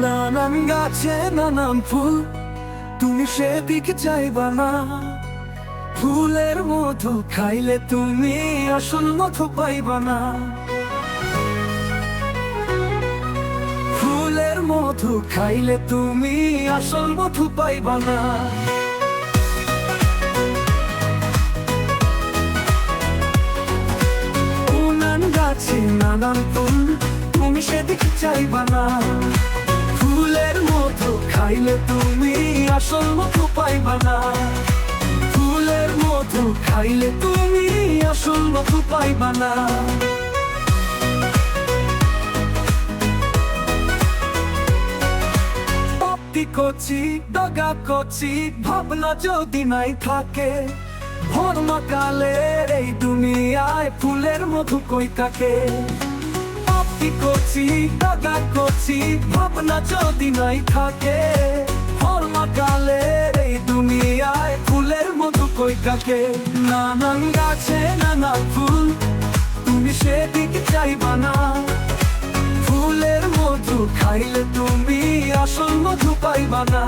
নানান গাছে নানান ফুল, তুমি সেদিকে চাইবা না। ফুলের মধু খাইলে তুমি আসল মধু পাইবা না। ফুলের মধু খাইলে তুমি আসল মধু পাইবা না। নানান ফুল, তুমি সেদিকে চাইবা না। খাইলে তুমি আসল মধু পাইবা না ফুলের মধু খাইলে তুমি আসল মধু পাইবা না করছি দগা করছি ভাবনা যদি নাই থাকে ভর্মকালের এই দুনিয়ায় ফুলের মধু কই থাকে? ভক্তি করছি? দগা করছি। ভাবনা যদি নাই থাকে ভর্মকালের এই দুনিয়ায় ফুলের মধু কই থাকে? নানান গাছে নানা ফুল, তুমি সেদিকে চাইবা না। ফুলের মধু খাইলে তুমি আসল মধু পাইবা না।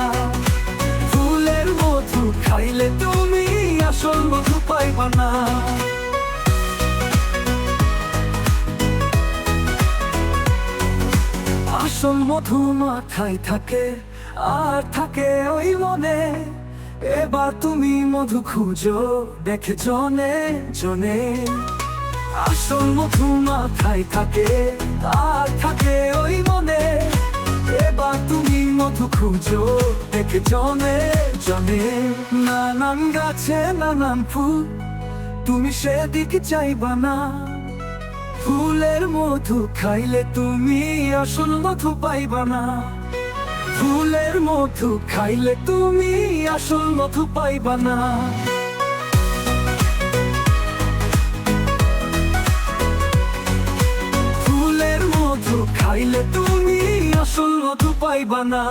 ফুলের মধু খাইলে তুমি আসল মধু পাইবা না। আসল মধু মাথায় থাকে, আর থাকে ওই মনে। এবার তুমি মধু খুঁজো, দেখে জনে জনে। আসল মধু মাথায় থাকে, আর থাকে ওই মনে। এবার তুমি মধু খুঁজো, দেখে জনে জনে। নানান গাছে নানান ফুল, তুমি সেদিকে চাইবা না। ফুলের মধু খাইলে তুমি আসল মধু পাইবা না। ফুলের মধু খাইলে তুমি আসল মধু পাইবা না। ফুলের মধু খাইলে তুমি আসল মধু পাইবা না।